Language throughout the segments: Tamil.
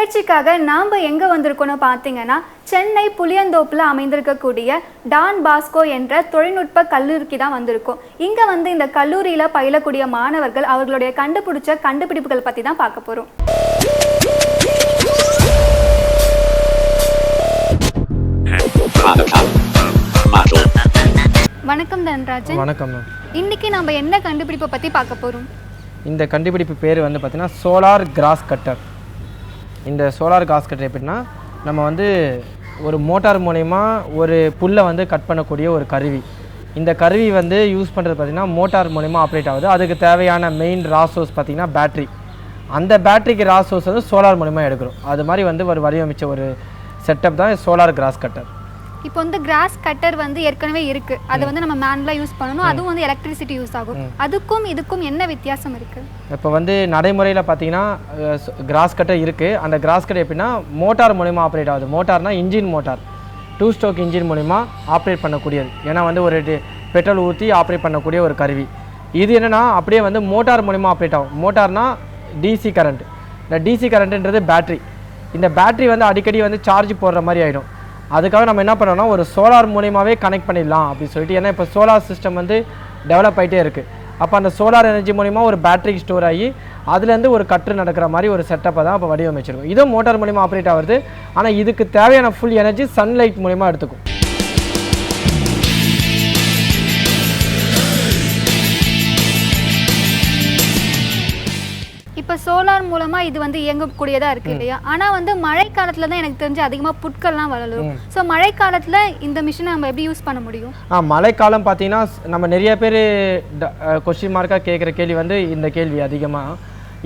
நிகழ்ச்சிக்காக நாம் எங்கே வந்திருக்கோம்னு பார்த்தீங்கன்னா சென்னை புளியந்தோப்பில் அமைந்திருக்கக்கூடிய டான் பாஸ்கோ என்ற தொழில்நுட்ப கல்லூரிக்கு தான் வந்திருக்கோம். இங்கே வந்து இந்த கல்லூரியில் பயிலக்கூடிய மாணவர்கள் அவர்களுடைய கண்டுபிடிச்ச கண்டுபிடிப்புகள் பற்றி தான் பார்க்க போகிறோம். வணக்கம் தன்ராஜன். வணக்கம் மேம். இன்னைக்கு நம்ம என்ன கண்டுபிடிப்பை பற்றி பார்க்க போகிறோம் இந்த கண்டுபிடிப்பு பேர் வந்து பார்த்திங்கன்னா சோலார் கிராஸ் கட்டர். இந்த சோலார் காஸ்கட் கட்டர் எப்படின்னா நம்ம வந்து ஒரு மோட்டார் மூலயமா ஒரு புல்லை வந்து கட் பண்ணக்கூடிய ஒரு கருவி. இந்த கருவி வந்து யூஸ் பண்ணுறது பார்த்திங்கன்னா மோட்டார் மூலயமா ஆப்ரேட் ஆகுது. அதுக்கு தேவையான மெயின் ரா சோர்ஸ் பார்த்திங்கன்னா பேட்ரி அந்த பேட்டரிக்கு ரா சோர்ஸ் வந்து சோலார் மூலயமா எடுக்கிறோம். அது மாதிரி வந்து ஒரு வடிவமைச்ச ஒரு செட்டப் தான் சோலார் கிராஸ் கட்டர். இப்போ வந்து கிராஸ் கட்டர் வந்து ஏற்கனவே இருக்கு. அதை வந்து நம்ம மேனுவலாக யூஸ் பண்ணணும். அதுவும் வந்து எலக்ட்ரிசிட்டி யூஸ் ஆகும். அதுக்கும் இதுக்கும் என்ன வித்தியாசம் இருக்கு? இப்போ வந்து நடைமுறையில் பார்த்தீங்கன்னா கிராஸ் கட்டர் இருக்குது அந்த கிராஸ் கட்டர் எப்படின்னா மோட்டார் மூலிமா ஆப்ரேட் ஆகுது. மோட்டார்னா engine motor two stroke engine மூலிமா ஆப்ரேட் பண்ணக்கூடியது. ஏன்னா வந்து ஒரு பெட்ரோல் ஊற்றி ஆப்ரேட் பண்ணக்கூடிய ஒரு கருவி. இது என்னென்னா அப்படியே வந்து மோட்டார் மூலிமா ஆப்ரேட் ஆகும். மோட்டார்னா டிசி கரண்ட் இந்த டிசி கரண்ட்டுன்றது பேட்ரி இந்த பேட்ரி வந்து அடிக்கடி வந்து சார்ஜ் போடுற மாதிரி ஆகிடும் அதுக்காக நம்ம என்ன பண்ணோம்னா ஒரு சோலார் மூலியமாகவே கனெக்ட் பண்ணிடலாம் அப்படின்னு சொல்லிட்டு ஏன்னா இப்போ சோலார் சிஸ்டம் வந்து டெவலப் ஆகிட்டே இருக்குது அப்போ அந்த சோலார் எனர்ஜி மூலிமா ஒரு பேட்டரி ஸ்டோர் ஆகி அதுலேருந்து ஒரு கற்று நடக்கிற மாதிரி ஒரு செட்டப்பை தான் இப்போ வடிவமைச்சிருக்கும். இதுவும் மோட்டார் மூலிமா ஆப்ரேட் ஆகுது ஆனால் இதுக்கு தேவையான ஃபுல் எனர்ஜி சன்லைட் மூலிமா எடுத்துக்கும். சோலார் மூலமா இது வந்து இயங்கக்கூடியதா இருக்கு இல்லையா? ஆனா வந்து மழை காலத்துல தான் எனக்கு தெரிஞ்சு அதிகமா புட்கள்லாம் வளரும். ஸோ மழை காலத்துல இந்த மிஷினை நம்ம எப்படி யூஸ் பண்ண முடியும்? ஆ மழைக்காலம் பார்த்தீங்கன்னா நம்ம நிறைய பேர் கொஸ்டின் மார்க்காக கேட்குற கேள்வி வந்து இந்த கேள்வி அதிகமாக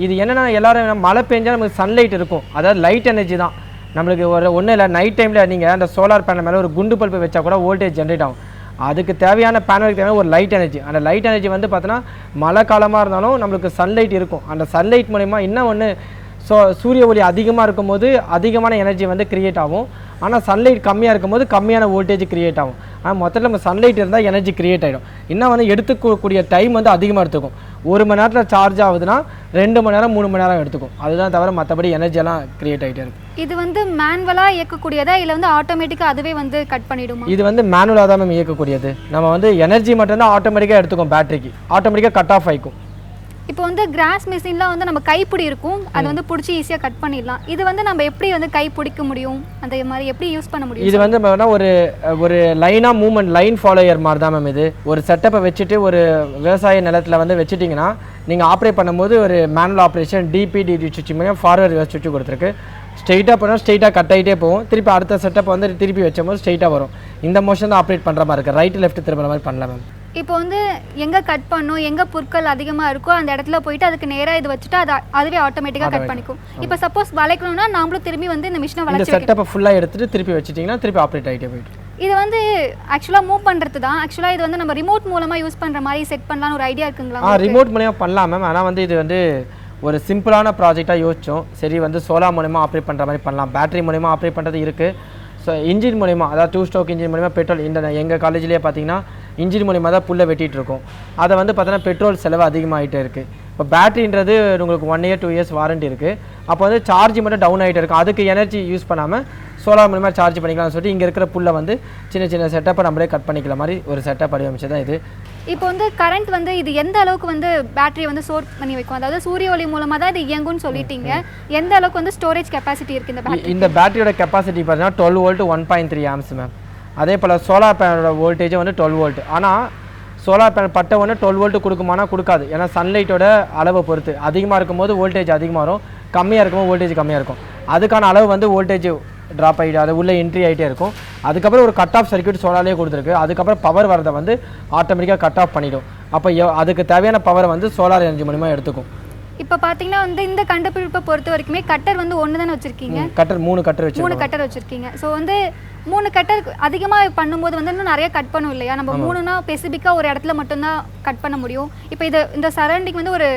இது என்னென்னா எல்லாரும் மழை பெஞ்சா நமக்கு சன்லைட் இருக்கும். அதாவது லைட் எனர்ஜி தான். நம்மளுக்கு ஒரு ஒன்றும் இல்லை நைட் டைமில் நீங்கள் அந்த சோலார் பேனல் மேலே ஒரு குண்டு பல்பு வச்சா கூட வோல்டேஜ் ஜென்ரேட் ஆகும். அதுக்கு தேவையான பேனலுக்கு தேவையான ஒரு லைட் எனர்ஜி அந்த லைட் எனர்ஜி வந்து பார்த்தோன்னா மழை காலமாக இருந்தாலும் நம்மளுக்கு சன்லைட் இருக்கும். அந்த சன்லைட் மூலிமா இன்னும் ஒன்று ஸோ சூரிய ஒளி அதிகமாக இருக்கும்போது அதிகமான எனர்ஜி வந்து கிரியேட் ஆகும். ஆனால் சன்லைட் கம்மியாக இருக்கும்போது கம்மியான வோல்டேஜ் கிரியேட் ஆகும். ஆனால் மொத்தத்தில் நம்ம சன்லைட் இருந்தால் எனர்ஜி கிரியேட் ஆகிடும் இன்னும் வந்து எடுத்துக்கக்கூடிய டைம் வந்து அதிகமாக எடுத்துக்கும். ஒரு மணி நேரத்தில் சார்ஜ் ஆகுதுன்னா ரெண்டு மணி நேரம் மூணு மணி நேரம் எடுத்துக்கும். அதுதான் தவிர மற்றபடி எனர்ஜியெல்லாம் கிரியேட் ஆகிட்டே இருக்கும் இது வந்து மேனுவலா இயக்கக்கூடியதா இல்ல வந்து ஆட்டோமேட்டிக்கா அதுவே வந்து கட் பண்ணிடுமா? இது வந்து மேனுவலாக தான் மேம் இயக்கக்கூடியது. நம்ம வந்து எனர்ஜி மட்டும்தான் ஆட்டோமேட்டிக்காக எடுத்துக்கும் பேட்டரிக்கு ஆட்டோமேட்டிக்காக கட் ஆஃப் ஆகிக்கும் இப்போ வந்து கிராஸ் மிஷின்ல வந்து நம்ம கைப்பிடி இருக்கும். அதை வந்து பிடிச்சி ஈஸியாக கட் பண்ணிடலாம். இது வந்து நம்ம எப்படி வந்து கை பிடிக்க முடியும்? அந்த மாதிரி எப்படி யூஸ் பண்ண முடியும் இது வந்து ஒரு ஒரு லைனாக மூவ்மெண்ட் லைன் ஃபாலோயர் மாதிரி தான் மேம் இது. ஒரு செட்டப்பை வச்சுட்டு ஒரு விவசாய நிலத்தில் வந்து வச்சுட்டிங்கன்னா நீங்கள் ஆப்ரேட் பண்ணும்போது ஒரு மேனுவல் ஆப்ரேஷன் டிபிடிடி சுவிட்ச் மூலியம் ஃபார்வர்ட் சுவிட்ச் கொடுத்துருக்கு. ஸ்ட்ரெயிட்டாக போனால் ஸ்ட்ரெயிட்டாக கட் ஆகிட்டே போகும். திருப்பி அடுத்த செட்டப் வந்து திருப்பி வச்சும்போது ஸ்ட்ரெயிட்டாக வரும். இந்த மோஷன் தான் ஆப்ரேட் பண்ணுற மாதிரி இருக்குது ரைட் லெஃப்ட் திரும்புற மாதிரி பண்ணலாம் மேம் இப்போ வந்து எங்க கட் பண்ணும் எங்க புற்கள் அதிகமா இருக்கோ அந்த இடத்துல போயிட்டு அதுக்கு நேரா இது வச்சுட்டு அது அதுவே ஆட்டோமேட்டிக்கா கட் பண்ணிக்கும். இப்போ சப்போஸ் வளைக்கணும்னா நாமளும் திரும்பி வந்து இந்த மிஷினை இந்த வளைச்சு செட்டப்பை ஃபுல்லாக எடுத்துட்டு திருப்பி வச்சிட்டிங்கன்னா திருப்பி ஆப்ரேட் ஆகிட்டே போயிட்டு இது வந்து ஆக்சுவலா மூவ் பண்றது தான். ஆக்சுவலா இது வந்து நம்ம ரிமோட் மூலமா யூஸ் பண்ற மாதிரி செட் பண்ணலாம்னு ஒரு ஐடியா இருக்குங்களா ஆ ரிமோட் மூலியமாக பண்ணலாம் மேம் ஆனால் வந்து இது வந்து ஒரு சிம்பிளான ப்ராஜெக்டாக யோசிச்சோம். சரி வந்து சோலார் மூலயமா ஆப்ரேட் பண்ணுற மாதிரி பண்ணலாம். பேட்டரி மூலயமா ஆப்ரேட் பண்ணுறது இருக்குது ஸோ இன்ஜின் மூலிமா அதாவது டூ ஸ்டோக் இன்ஜின் மூலிமா பெட்ரோல் இந்த எங்கள் காலேஜ்லேயே பார்த்தீங்கன்னா இன்ஜின் மூலிமா தான் புல்லை வெட்டிட்டு இருக்கோம் அதை வந்து பார்த்தோன்னா பெட்ரோல் செலவு அதிகமாகிட்டே இருக்குது இப்போ பேட்டரின்றது உங்களுக்கு one year two years warranty இருக்குது அப்போ வந்து சார்ஜ் மட்டும் டவுன் ஆகிட்டே இருக்கும் அதுக்கு எனர்ஜி யூஸ் பண்ணாமல் சோலார் மூலிமா சார்ஜ் பண்ணிக்கலாம்னு சொல்லிட்டு இங்கே இருக்கிற புல்லை வந்து சின்ன சின்ன செட்டப்பை நம்மளே கட் பண்ணிக்கிற மாதிரி ஒரு செட்டப் வடிவமைச்சு தான் இது. இப்போ வந்து கரண்ட் வந்து இது எந்த அளவுக்கு வந்து பேட்டரி வந்து ஸ்டோர் பண்ணி வைக்கும்? அதாவது சூரிய ஒளி மூலமா தான் இது இயங்கும்னு சொல்லிட்டீங்க. எந்த அளவுக்கு வந்து ஸ்டோரேஜ் கெப்பாசிட்டி இருக்கு இந்த பேட்டரி இந்த பேட்டரியோட கெப்பாசிட்டி பார்த்தீங்கன்னா twelve volt one point three amps ma'am அதே போல் சோலார் பேனலோட வோல்டேஜும் வந்து டுவெல் வோல்ட் ஆனால் சோலார் பேனல் பட்ட உடனே டுவெல் வோல்ட்டு கொடுக்குமானா கொடுக்காது. ஏன்னா சன்லைட்டோட அளவை பொறுத்து. அதிகமாக இருக்கும்போது வோல்டேஜ் அதிகமாக வரும். கம்மியாக இருக்கும்போது வோல்டேஜ் கம்மியாக இருக்கும். அதுக்கான அளவு வந்து வோல்டேஜ் ட்ராப் ஆகிட்டு அது உள்ளே என்ட்ரி ஆகிட்டே இருக்கும். அதுக்கப்புறம் ஒரு கட் ஆஃப் சர்க்யூட் சோலாலே கொடுத்துருக்கு. அதுக்கப்புறம் பவர் வரதை வந்து ஆட்டோமேட்டிக்காக கட் ஆஃப் பண்ணிவிடும் அப்போ அதுக்கு தேவையான பவரை வந்து சோலார் எனர்ஜி மூலிமா எடுத்துக்கும். இப்போ பாத்தீங்கன்னா வந்து இந்த கண்டுபிடிப்பை பொறுத்த வரைக்குமே கட்டர் வந்து ஒன்று தானே வச்சிருக்கீங்க? கட்டர் மூணு கட்டர் வச்சு மூணு கட்டர் வச்சிருக்கீங்க. ஸோ வந்து மூணு கட்டர் அதிகமாக பண்ணும்போது வந்து இன்னும் நிறைய கட் பண்ணும் இல்லையா? நம்ம மூணுனா ஸ்பெசிஃபிக்காக ஒரு இடத்துல மட்டும்தான் கட் பண்ண முடியும். இப்போ இது இந்த சரௌண்டிங் வந்து ஒரு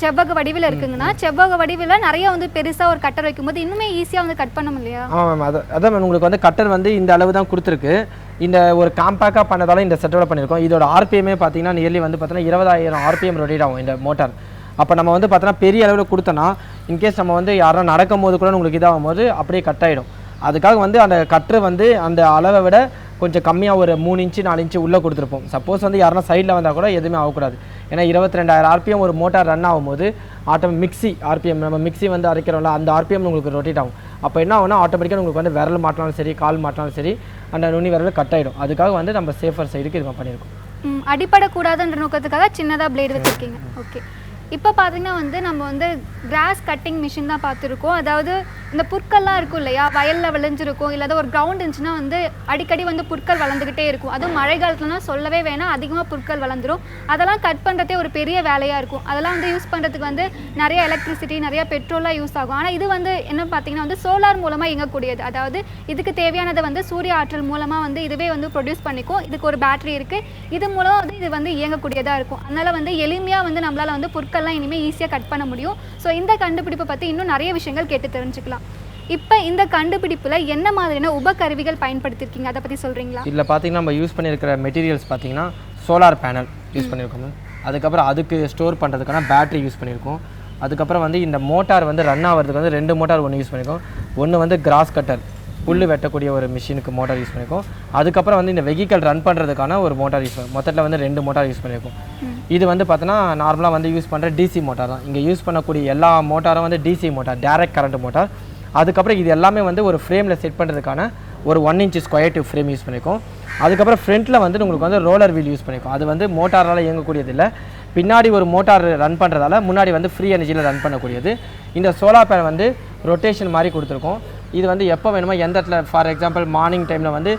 செவ்வக வடிவில் இருக்குங்கன்னா செவ்வக வடிவில் நிறைய வந்து பெருசாக ஒரு கட்டர் வைக்கும்போது இன்னுமே ஈஸியாக வந்து கட் பண்ண முடியலையா ஆமாம் மேம் அது அதான் மேம் உங்களுக்கு வந்து கட்டர் வந்து இந்த அளவு தான் கொடுத்துருக்கு. இந்த ஒரு காம்பேக்டாக பண்ணதால இந்த செட்டோட பண்ணியிருக்கோம். இதோட ஆர்பிஎம்மே பார்த்தீங்கன்னா நியர்லி வந்து பார்த்தீங்கன்னா இருபதாயிரம் ஆர்பிஎம் ரொட்டேட் ஆகும் இந்த மோட்டார் அப்போ நம்ம வந்து பார்த்தோன்னா பெரிய அளவில் கொடுத்தோன்னா இன்கேஸ் நம்ம வந்து யாரும் நடக்கும் போது கூட உங்களுக்கு இதாகும் போது அப்படியே கட் ஆகிடும் அதுக்காக வந்து அந்த கற்று வந்து அந்த அளவை விட கொஞ்சம் கம்மியாக ஒரு மூணு இன்ச்சு நாலு இன்ச்சு உள்ளே கொடுத்துருப்போம். சப்போஸ் வந்து யாருன்னா சைடில் வந்தால் கூட எதுவுமே ஆகக்கூடாது. ஏன்னா இருபத்தி ரெண்டாயிரம் ஆர்பிஎம் ஒரு மோட்டார் ரன் ஆகும்போது ஆட்டோ மிக்ஸி ஆர்பிஎம் நம்ம மிக்ஸி வந்து அரைக்கிறோம்ல அந்த ஆர்பிஎம் உங்களுக்கு ரொட்டேட் ஆகும். அப்போ என்ன ஆகும்னா ஆட்டோமேட்டிக்காக உங்களுக்கு வந்து விரல் மாட்டினாலும் சரி கால் மாட்டினாலும் சரி அந்த நுனி விரல் கட் ஆகிடும் அதுக்காக வந்து நம்ம சேஃபர் சைடுக்கு இது பண்ணியிருக்கோம். ம், அடிபடக்கூடாதுன்ற நோக்கத்துக்காக சின்னதாக பிளேடு வச்சுருக்கீங்க. ஓகே இப்போ பார்த்தீங்கன்னா வந்து நம்ம வந்து கிராஸ் கட்டிங் மிஷின் தான் பார்த்துருக்கோம். அதாவது இந்த புற்கள்லாம் இருக்கும் இல்லையா? வயலில் விளைஞ்சிருக்கும். இல்லாத ஒரு கிரவுண்ட் இருந்துச்சுன்னா வந்து அடிக்கடி வந்து புற்கள் வளர்ந்துக்கிட்டே இருக்கும். அதுவும் மழை காலத்துலனா சொல்லவே வேணாம். அதிகமாக புற்கள் வளர்ந்துரும். அதெல்லாம் கட் பண்ணுறதே ஒரு பெரிய வேலையாக இருக்கும். அதெல்லாம் வந்து யூஸ் பண்ணுறதுக்கு வந்து நிறைய எலக்ட்ரிசிட்டி நிறைய பெட்ரோல்லாம் யூஸ் ஆகும். ஆனால் இது வந்து என்ன பார்த்தீங்கன்னா வந்து சோலார் மூலமாக இயங்கக்கூடியது. அதாவது இதுக்கு தேவையானதை வந்து சூரிய ஆற்றல் மூலமாக வந்து இதுவே வந்து ப்ரொடியூஸ் பண்ணிக்கும். இதுக்கு ஒரு பேட்டரி இருக்குது இது மூலம் வந்து இது வந்து இயங்கக்கூடியதாக இருக்கும். அதனால் வந்து எளிமையாக வந்து நம்மளால் வந்து புற்கள் பொருட்கள்லாம் இனிமேல் ஈஸியாக கட் பண்ண முடியும். ஸோ இந்த கண்டுபிடிப்பை பற்றி இன்னும் நிறைய விஷயங்கள் கேட்டு தெரிஞ்சுக்கலாம். இப்போ இந்த கண்டுபிடிப்பில் என்ன மாதிரியான உபகருவிகள் பயன்படுத்தியிருக்கீங்க அதை பற்றி சொல்கிறீங்களா இதில் பார்த்தீங்கன்னா நம்ம யூஸ் பண்ணியிருக்கிற மெட்டீரியல்ஸ் பார்த்தீங்கன்னா சோலார் பேனல் யூஸ் பண்ணியிருக்கோம். அதுக்கப்புறம் அதுக்கு ஸ்டோர் பண்ணுறதுக்கான பேட்டரி யூஸ் பண்ணியிருக்கோம். அதுக்கப்புறம் வந்து இந்த மோட்டார் வந்து ரன் ஆகிறதுக்கு வந்து ரெண்டு மோட்டார் ஒன்று யூஸ் பண்ணியிருக்கோம். ஒன்று வந்து கிராஸ் கட்டர் புல் வெட்டக்கூடிய ஒரு மிஷினுக்கு மோட்டார் யூஸ் பண்ணியிருக்கோம் அதுக்கப்புறம் வந்து இந்த வெஹிக்கல் ரன் பண்ணுறதுக்கான ஒரு மோட்டார் யூஸ் பண்ணி மொத்தத்தில் வந்து ரெண்டு மோட்டார் யூஸ் பண்ணியிருக்கோம் இது வந்து பார்த்தோன்னா நார்மலாக வந்து யூஸ் பண்ணுற டிசி மோட்டார் தான். இங்கே யூஸ் பண்ணக்கூடிய எல்லா மோட்டாரும் வந்து DC motor direct current motor. அதுக்கப்புறம் இது எல்லாமே வந்து ஒரு ஃப்ரேமில் செட் பண்ணுறதுக்கான ஒரு one inch square tube frame use பண்ணியிருக்கோம் அதுக்கப்புறம் ஃப்ரண்ட்டில் வந்து உங்களுக்கு வந்து ரோலர் வீல் யூஸ் பண்ணியிருக்கோம் அது வந்து மோட்டாரால் இயங்கக்கூடியது இல்லை. பின்னாடி ஒரு மோட்டார் ரன் பண்ணுறதால முன்னாடி வந்து ஃப்ரீ எனர்ஜியில் ரன் பண்ணக்கூடியது. இந்த சோலார் பேனல் வந்து ரொட்டேஷன் மாதிரி கொடுத்துருக்கோம். இது வந்து எப்போ வேணுமோ எந்த இடத்துல ஃபார் எக்ஸாம்பிள் மார்னிங் டைமில் வந்து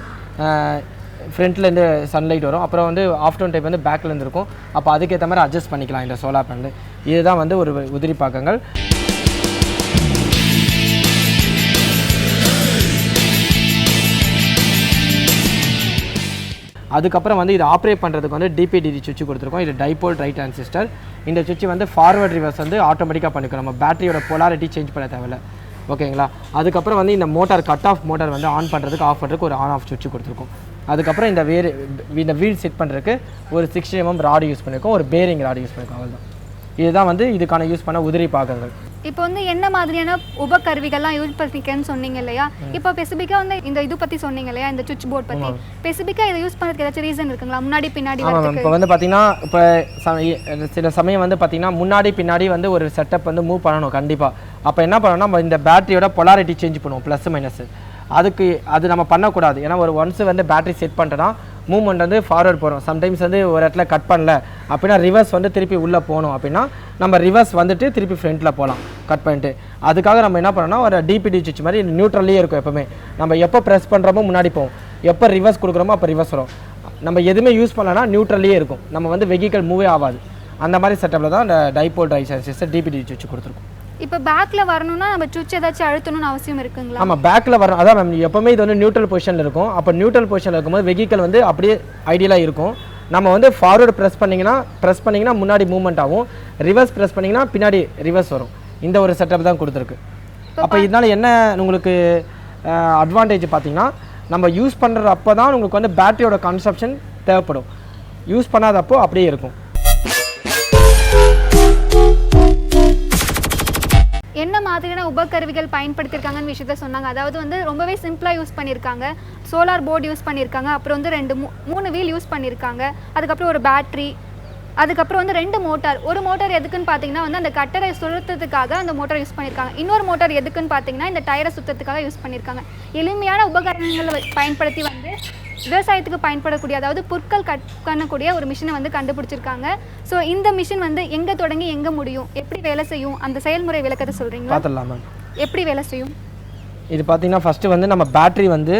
ஃப்ரண்ட்லேருந்து சன்லைட் வரும். அப்புறம் வந்து ஆஃப்டர்நூன் டைம் வந்து பேக்லேருந்து இருக்கும். அப்போ அதுக்கேற்ற மாதிரி அட்ஜஸ்ட் பண்ணிக்கலாம் இந்த சோலார் பேனல் இதுதான் வந்து ஒரு உதிரி பாக்கங்கள். அதுக்கப்புறம் வந்து இது ஆப்ரேட் பண்ணுறதுக்கு வந்து டிபிடிடி சுவிட்ச் கொடுத்துருக்கோம். இது டைபோல் ரைட் டிரான்சிஸ்டர் இந்த சுவிட்ச் வந்து ஃபார்வர்ட் ரிவர்ஸ் வந்து ஆட்டோமேட்டிக்காக பண்ணிக்கிறோம். நம்ம பேட்டரியோட பொலாரிட்டி சேஞ்ச் பண்ண தேவையில்ல. ஓகேங்களா? அதுக்கப்புறம் வந்து இந்த மோட்டார் கட் ஆஃப் மோட்டார் வந்து ஆன் பண்ணுறதுக்கு ஆஃப் பண்ணுறதுக்கு ஒரு ஆன் ஆஃப் சுவிட்ச் கொடுத்துருக்கோம். அதுக்கப்புறம் இந்த வேறு இந்த வீல் செட் பண்ணுறதுக்கு ஒரு சிக்ஸ்டி எம்எம் ராடு யூஸ் பண்ணியிருக்கோம் ஒரு பேரிங் ராடு யூஸ் பண்ணியிருக்கோம் அவ்வளோதான் இதுதான் வந்து இதுக்கான யூஸ் பண்ண உதிரி பாகங்கள். இப்போ வந்து என்ன மாதிரியான உபகருவிகள்லாம் யூஸ் பண்ணிருக்கேன்னு சொன்னீங்க இல்லையா? இப்போ ஸ்பெசிஃபிக்காக வந்து இந்த இது பற்றி சொன்னீங்க இல்லையா? இந்த சுவிட்ச் போர்ட் பற்றி ஸ்பெசிஃபிக்காக இதை யூஸ் பண்ணுறதுக்கு ஏதாச்சும் ரீசன் இருக்குங்களா? முன்னாடி பின்னாடி இப்போ வந்து பார்த்தீங்கன்னா இப்போ சில சமயம் வந்து பார்த்தீங்கன்னா முன்னாடி பின்னாடி வந்து ஒரு செட்டப் வந்து மூவ் பண்ணணும் கண்டிப்பாக அப்போ என்ன பண்ணணும் நம்ம இந்த பேட்டரியோட பொலாரிட்டி சேஞ்ச் பண்ணுவோம் ப்ளஸ் மைனஸ் அதுக்கு அது நம்ம பண்ணக்கூடாது. ஏன்னா ஒரு ஒன்ஸ் வந்து பேட்டரி செட் பண்ணிட்டோன்னா மூவ்மெண்ட் வந்து ஃபார்வர்ட் போகிறோம் சம்டைம்ஸ் வந்து ஒரு இடத்துல கட் பண்ணல. அப்படின்னா ரிவர்ஸ் வந்து திருப்பி உள்ளே போகணும். அப்படின்னா நம்ம ரிவர்ஸ் வந்துட்டு திருப்பி ஃப்ரண்ட்டில் போகலாம். கட் பண்ணிட்டு. அதுக்காக நம்ம என்ன பண்ணோம்னா ஒரு டிபிடி சுவிட்ச் மாதிரி நியூட்ரல்லே இருக்கும் எப்போவுமே. நம்ம எப்போ ப்ரெஸ் பண்ணுறோமோ முன்னாடி போவோம். எப்போ ரிவர்ஸ் கொடுக்குறோமோ அப்போ ரிவர்ஸ் வரும். நம்ம எதுவுமே யூஸ் பண்ணலன்னா நியூட்ரல்லே இருக்கும். நம்ம வந்து வெஹிக்கல் மூவே ஆகாது. அந்த மாதிரி செட்டப்பில் தான் அந்த டைபோல் ட்ரை சிஸ்டர் டிபிடி சுவிட்ச் கொடுத்துருக்கோம். இப்போ பேக்ல வரணும்னா நம்ம சுவிட்ச் ஏதாச்சும் அழுத்தணும்னு அவசியம் இருக்குங்களா? ஆமாம் பேக்கில் வரும் அதான் மேம் எப்போவுமே இது வந்து நியூட்ரல் பொசிஷனில் இருக்கும். அப்போ நியூட்ரல் பொசிஷனில் இருக்கும்போது வெஹிக்கல் வந்து அப்படியே ஐடியலாக இருக்கும். நம்ம வந்து ஃபார்வர்டு ப்ரெஸ் பண்ணிங்கன்னா ப்ரெஸ் பண்ணிங்கன்னா முன்னாடி மூவ்மெண்ட் ஆகும். ரிவர்ஸ் ப்ரெஸ் பண்ணிங்கன்னா பின்னாடி ரிவர்ஸ் வரும். இந்த ஒரு செட்டப் தான் கொடுத்துருக்கு. அப்போ இதனால் என்ன உங்களுக்கு அட்வான்டேஜ் பார்த்தீங்கன்னா நம்ம யூஸ் பண்ணுற அப்போ தான் உங்களுக்கு வந்து பேட்டரியோட கன்சப்ஷன் தேவைப்படும். யூஸ் பண்ணாதப்போ அப்படியே இருக்கும். மாதிரியான உபகருவிகள் பயன்படுத்தியிருக்காங்கன்னு விஷயத்த சொன்னாங்க. அதாவது வந்து ரொம்பவே சிம்பிளாக யூஸ் பண்ணியிருக்காங்க சோலார் போர்டு யூஸ் பண்ணியிருக்காங்க அப்புறம் வந்து ரெண்டு மூ மூணு வீல் யூஸ் பண்ணியிருக்காங்க அதுக்கப்புறம் ஒரு பேட்ரி அதுக்கப்புறம் வந்து ரெண்டு மோட்டார். ஒரு மோட்டார் எதுக்குன்னு பார்த்தீங்கன்னா வந்து அந்த கட்டரை சுழத்துறதுக்காக அந்த மோட்டார் யூஸ் பண்ணியிருக்காங்க இன்னொரு மோட்டார் எதுக்குன்னு பார்த்தீங்கன்னா இந்த டயரை சுத்தத்துக்காக யூஸ் பண்ணியிருக்காங்க எளிமையான உபகரணங்களை பயன்படுத்தி வந்து விவசாயத்துக்கு பயன்படக்கூடிய அதாவது புற்கள் கட் பண்ணக்கூடிய ஒரு மிஷினை வந்து கண்டுபிடிச்சிருக்காங்க. ஸோ இந்த மிஷின் வந்து எங்கே தொடங்கி எங்கே முடியும்? எப்படி வேலை செய்யும்? அந்த செயல்முறை விளக்கத்தை சொல்கிறீங்களா பார்த்துடலாம் மேம். எப்படி வேலை செய்யும்? இது பார்த்தீங்கன்னா ஃபஸ்ட்டு வந்து நம்ம பேட்டரி வந்து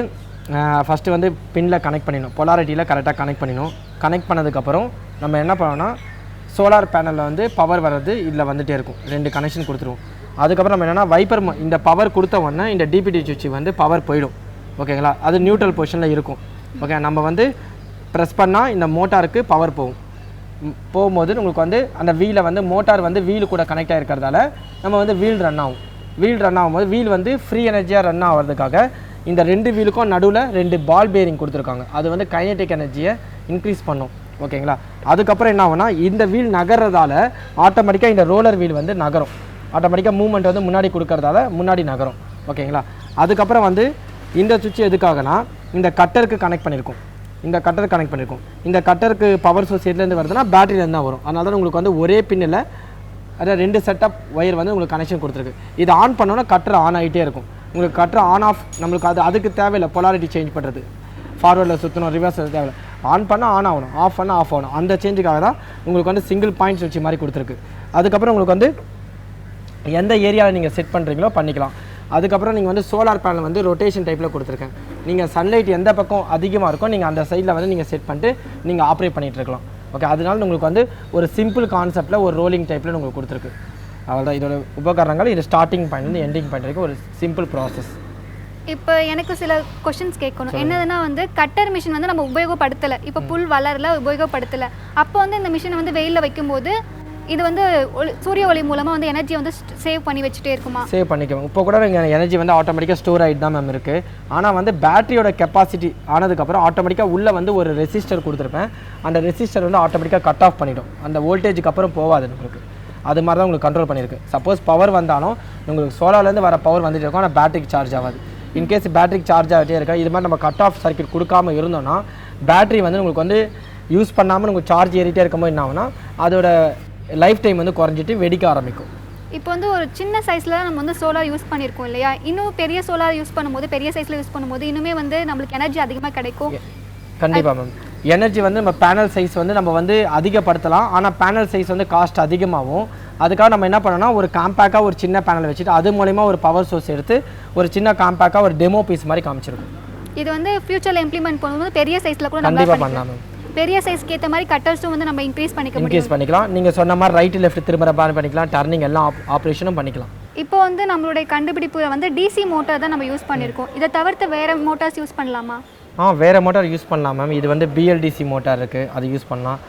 ஃபஸ்ட்டு வந்து பின்னில் கனெக்ட் பண்ணிடணும். பொலாரிட்டியில் கரெக்டாக கனெக்ட் பண்ணிடணும். கனெக்ட் பண்ணதுக்கப்புறம் நம்ம என்ன பண்ணோம்னா சோலார் பேனலில் வந்து பவர் வர்றது இதில் வந்துட்டே இருக்கும். ரெண்டு கனெக்ஷன் கொடுத்துருவோம். அதுக்கப்புறம் நம்ம என்னென்னா வைப்பர் இந்த பவர் கொடுத்த உடனே இந்த டிபிடி சுவிட்ச் வந்து பவர் போயிடும். ஓகேங்களா அது நியூட்ரல் பொசிஷனில் இருக்கும். ஓகே நம்ம வந்து ப்ரெஸ் பண்ணால் இந்த மோட்டாருக்கு பவர் போகும். போகும்போது உங்களுக்கு வந்து அந்த வீலை வந்து மோட்டார் வந்து வீலு கூட கனெக்ட் ஆகிருக்கிறதால நம்ம வந்து வீல் ரன் ஆகும். வீல் ரன் ஆகும்போது வீல் வந்து ஃப்ரீ எனர்ஜியாக ரன் ஆகிறதுக்காக இந்த ரெண்டு வீலுக்கும் நடுவில் ரெண்டு பால் பேரிங் கொடுத்துருக்காங்க. அது வந்து கைனெட்டிக் எனர்ஜியை இன்க்ரீஸ் பண்ணும். ஓகேங்களா அதுக்கப்புறம் என்ன ஆகும்னா இந்த வீல் நகர்றதால ஆட்டோமேட்டிக்காக இந்த ரோலர் வீல் வந்து நகரும். ஆட்டோமேட்டிக்காக மூவ்மெண்ட் வந்து முன்னாடி கொடுக்கறதால முன்னாடி நகரும். ஓகேங்களா அதுக்கப்புறம் வந்து இந்த சுவிட்ச் எதுக்காகனா இந்த கட்டருக்கு கனெக்ட் பண்ணியிருக்கோம் இந்த கட்டருக்கு கனெக்ட் பண்ணியிருக்கோம் இந்த கட்டருக்கு பவர் சோர்ஸ் எதுலேருந்து வருதுன்னா பேட்டரியிலேருந்து தான் வரும். அதனால தான் உங்களுக்கு வந்து ஒரே பின்னில் அதாவது ரெண்டு செட்டப் ஒயர் வந்து உங்களுக்கு கனெக்ஷன் கொடுத்துருக்கு. இது ஆன் பண்ணோன்னா கட்டர் ஆன் ஆகிட்டே இருக்கும். உங்களுக்கு கட்டர் ஆன் ஆஃப் நம்மளுக்கு அது அதுக்கு தேவையில்லை. பொலாரிட்டி சேஞ்ச் பண்ணுறது ஃபார்வர்டில் சுற்றணும் ரிவர்ஸ் தேவையில்லை. ஆன் பண்ணால் ஆன் ஆகணும் ஆஃப் பண்ணால் ஆஃப் ஆகணும். அந்த சேஞ்சுக்காக தான் உங்களுக்கு வந்து சிங்கிள் பாயிண்ட் சுவிட்ச் மாதிரி கொடுத்துருக்கு. அதுக்கப்புறம் உங்களுக்கு வந்து எந்த ஏரியாவில் நீங்கள் செட் பண்ணுறீங்களோ பண்ணிக்கலாம். அதுக்கப்புறம் நீங்கள் வந்து சோலார் பேனல் வந்து ரொட்டேஷன் டைப்பில் கொடுத்துருக்கேன். நீங்கள் சன்லைட் எந்த பக்கம் அதிகமாக இருக்கோ நீங்கள் அந்த சைடில் வந்து நீங்கள் செட் பண்ணிட்டு நீங்கள் ஆப்ரேட் பண்ணிட்டு இருக்கலாம். ஓகே அதனால உங்களுக்கு வந்து ஒரு சிம்பிள் கான்செப்ட்டில் ஒரு ரோலிங் டைப்பில் உங்களுக்கு கொடுத்துருக்கு. அவ்வளோதான் இதோட உபகரணங்கள் இது ஸ்டார்டிங் பாயிண்ட் வந்து எண்டிங் பாயிண்ட் வரைக்கும் ஒரு சிம்பிள் ப்ராசஸ் இப்போ எனக்கு சில கொஷின்ஸ் கேட்கணும். என்னதுன்னா வந்து கட்டர் மிஷின் வந்து நம்ம உபயோகப்படுத்தலை. இப்போ புல் வளரல உபயோகப்படுத்தலை. அப்போ வந்து இந்த மிஷினை வந்து வெயிலில் வைக்கும்போது இது வந்து ஒளி சூரிய ஒளி மூலமாக வந்து எனர்ஜியை வந்து சேவ் பண்ணி வச்சுட்டே இருக்குமா? சேவ் பண்ணிக்கோங்க இப்போ கூட நீங்கள் எனர்ஜி வந்து ஆட்டோமேட்டிக்காக ஸ்டோர் ஆகிட்டு தான் மேம் இருக்குது ஆனால் வந்து பேட்டரியோட கெப்பாசிட்டி ஆனதுக்கப்புறம் ஆட்டோமேட்டிக்காக உள்ளே வந்து ஒரு ரெசிஸ்டர் கொடுத்துருப்பேன். அந்த ரெசிஸ்டர் வந்து ஆட்டோமேட்டிக்காக கட் ஆஃப் பண்ணிடும். அந்த வோல்டேஜுக்கு அப்புறம் போகாது உங்களுக்கு அது மாதிரி தான் உங்களுக்கு கண்ட்ரோல் பண்ணியிருக்கு. சப்போஸ் பவர் வந்தாலும் உங்களுக்கு சோலார்லேருந்து வர பவர் வந்துட்டு இருக்கும். ஆனால் பேட்டரிக்கு சார்ஜ் ஆகாது. இன்கேஸ் பேட்டரிக்கு சார்ஜ் ஆகிட்டே இருக்கா இது மாதிரி நம்ம கட் ஆஃப் சர்க்கியூட் கொடுக்காம இருந்தோம்னா பேட்டரி வந்து உங்களுக்கு வந்து யூஸ் பண்ணாமல் உங்களுக்கு சார்ஜ் ஏறிட்டே இருக்கும்போது என்ன ஆகுனா அதோட லைஃப் டைம் வந்து குறைஞ்சிட்டு வெடிக்க ஆரம்பிக்கும். இப்போ வந்து ஒரு சின்ன சைஸில் நம்ம வந்து சோலார் யூஸ் பண்ணியிருக்கோம் இல்லையா? இன்னும் பெரிய சோலார் யூஸ் பண்ணும்போது பெரிய சைஸில் யூஸ் பண்ணும்போது இன்னுமே வந்து நம்மளுக்கு எனர்ஜி அதிகமாக கிடைக்கும். கண்டிப்பாக மேம் எனர்ஜி வந்து நம்ம பேனல் சைஸ் வந்து நம்ம வந்து அதிகப்படுத்தலாம். ஆனால் பேனல் சைஸ் வந்து காஸ்ட் அதிகமாகும். அதுக்காக நம்ம என்ன பண்ணோம்னா ஒரு காம்பேக்காக ஒரு சின்ன பேனல் வச்சுட்டு அது மூலயமா ஒரு பவர் சோர்ஸ் எடுத்து ஒரு சின்ன காம்பேக்காக ஒரு டெமோ பீஸ் மாதிரி காமிச்சிருக்கும். இது வந்து ஃபியூச்சரில் இம்ப்ளிமெண்ட் பண்ணும்போது பெரிய சைஸில் கூட கண்டிப்பாக பண்ணலாம் மேம் பெரிய சைஸ்க்கு ஏற்ற மாதிரி கட்டர்ஸும் வந்து நம்ம இன்க்ரீஸ் பண்ணிக்க முடியும். இன்க்ரீஸ் பண்ணிக்கலாம். நீங்கள் சொன்ன மாதிரி ரைட்டு லெஃப்ட் திரும்புற மாதிரி பண்ணிக்கலாம். டர்னிங் எல்லாம் ஆப்ரேஷனும் பண்ணிக்கலாம். இப்போ வந்து நம்மளுடைய கண்டுபிடிப்பு வந்து டிசி மோட்டார் தான் நம்ம யூஸ் பண்ணியிருக்கோம் இதை தவிர்த்து வேற மோட்டார்ஸ் யூஸ் பண்ணலாமா? ஆ வேறு மோட்டார் யூஸ் பண்ணலாம் மேம் இது வந்து பிஎல்டிசி மோட்டார் இருக்குது அது யூஸ் பண்ணலாம்.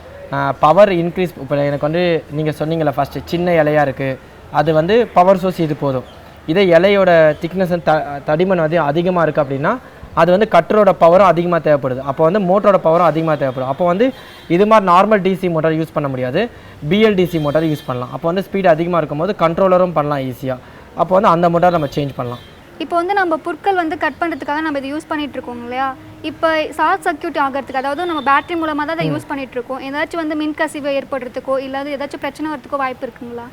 பவர் இன்க்ரீஸ் இப்போ எனக்கு வந்து நீங்கள் சொன்னீங்கல்ல ஃபஸ்ட்டு சின்ன இலையா இருக்குது அது வந்து பவர் சோர்ஸ் இது போதும். இதே இலையோட திக்னஸ் த தடிமன் வந்து அதிகமாக இருக்குது அப்படின்னா அது வந்து கட்டரோட பவரும் அதிகமாக தேவைப்படுது. அப்போ வந்து மோட்டரோட பவரும் அதிகமாக தேவைப்படும். அப்போ வந்து இது மாதிரி நார்மல் டிசி மோட்டார் யூஸ் பண்ண முடியாது. பிஎல்டிசி மோட்டார் யூஸ் பண்ணலாம். அப்போ வந்து ஸ்பீட் அதிகமாக இருக்கும்போது கண்ட்ரோலரும் பண்ணலாம் ஈஸியாக அப்போ வந்து அந்த மோட்டார் நம்ம சேஞ்ச் பண்ணலாம். இப்போ வந்து நம்ம புற்கள் வந்து கட் பண்ணுறதுக்காக நம்ம இதை யூஸ் பண்ணிட்டு இருக்கோம் இல்லையா? இப்போ ஷார்ட் சர்க்யூட் ஆகிறதுக்கு அதாவது நம்ம பேட்டரி மூலமாக தான் அதை யூஸ் பண்ணிட்டு இருக்கோம். ஏதாச்சும் வந்து மின்கசிவு ஏற்படுறதுக்கோ இல்லாத ஏதாச்சும் பிரச்சனை வரதுக்கோ வாய்ப்பு இருக்குங்களா.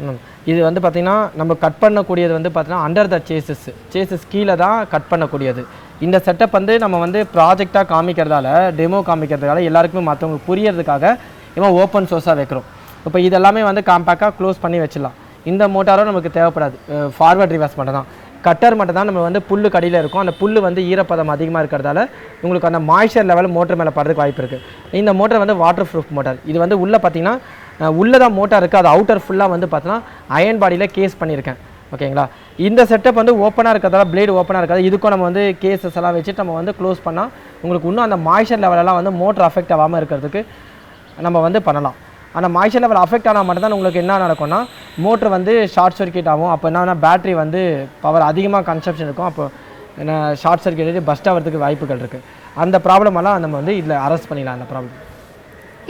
இது வந்து பார்த்திங்கன்னா நம்ம கட் பண்ணக்கூடியது வந்து பார்த்தீங்கன்னா அண்டர் த சேசஸ் சேசஸ் கீழே தான் கட் பண்ணக்கூடியது. இந்த செட்டப் வந்து நம்ம வந்து ப்ராஜெக்டாக காமிக்கிறதால டெமோ காமிக்கிறதால எல்லாருக்குமே மற்றவங்களுக்கு புரியறதுக்காக இவன் ஓப்பன் சோர்ஸாக வைக்கிறோம். இப்போ இதெல்லாமே வந்து காம்பேக்டாக க்ளோஸ் பண்ணி வச்சிடலாம். இந்த மோட்டாரும் நமக்கு தேவைப்படாது. ஃபார்வர்ட் ரிவர்ஸ் மட்டும் தான். கட்டர் மட்டும் தான் நம்ம வந்து புல்லு கடியில் இருக்கும். அந்த புல் வந்து ஈரப்பதம் அதிகமாக இருக்கிறதால உங்களுக்கு அந்த மாய்ச்சர் லெவல் மோட்டர் மேலே படுறதுக்கு வாய்ப்பு இருக்குது இந்த மோட்டர் வந்து வாட்டர் ப்ரூஃப் மோட்டார் இது வந்து உள்ளே பார்த்தீங்கன்னா உள்ளே தான் மோட்டார் இருக்குது அது அவுட்டர் ஃபுல்லாக வந்து பார்த்தீங்கன்னா அயன் பாடியில் கேஸ் பண்ணியிருக்கேன். ஓகேங்களா? இந்த செட்டப் வந்து ஓப்பனாக இருக்கிறதால பிளேடு ஓப்பனாக இருக்காது. இதுக்கும் நம்ம வந்து கேசஸ் எல்லாம் வச்சுட்டு நம்ம வந்து க்ளோஸ் பண்ணால் உங்களுக்கு இன்னும் அந்த மாய்ச்சர் லெவலெல்லாம் வந்து மோட்டர் அஃபெக்ட் ஆகாமல் இருக்கிறதுக்கு நம்ம வந்து பண்ணலாம். ஆனால் மாய்ச்சர் லெவல் அஃபெக்ட் ஆனால் மட்டும்தான் உங்களுக்கு என்ன நடக்கும்னா மோட்ரு வந்து ஷார்ட் சர்க்யூட் ஆகும். அப்போ என்னன்னா பேட்டரி வந்து பவர் அதிகமாக கன்சப்ஷன் இருக்கும். அப்போ என்ன ஷார்ட் சர்க்யூட் பஸ்ட் ஆகிறதுக்கு வாய்ப்புகள் இருக்குது அந்த ப்ராப்ளமெல்லாம் நம்ம வந்து இதில் அரெஸ்ட் பண்ணிடலாம் அந்த ப்ராப்ளம்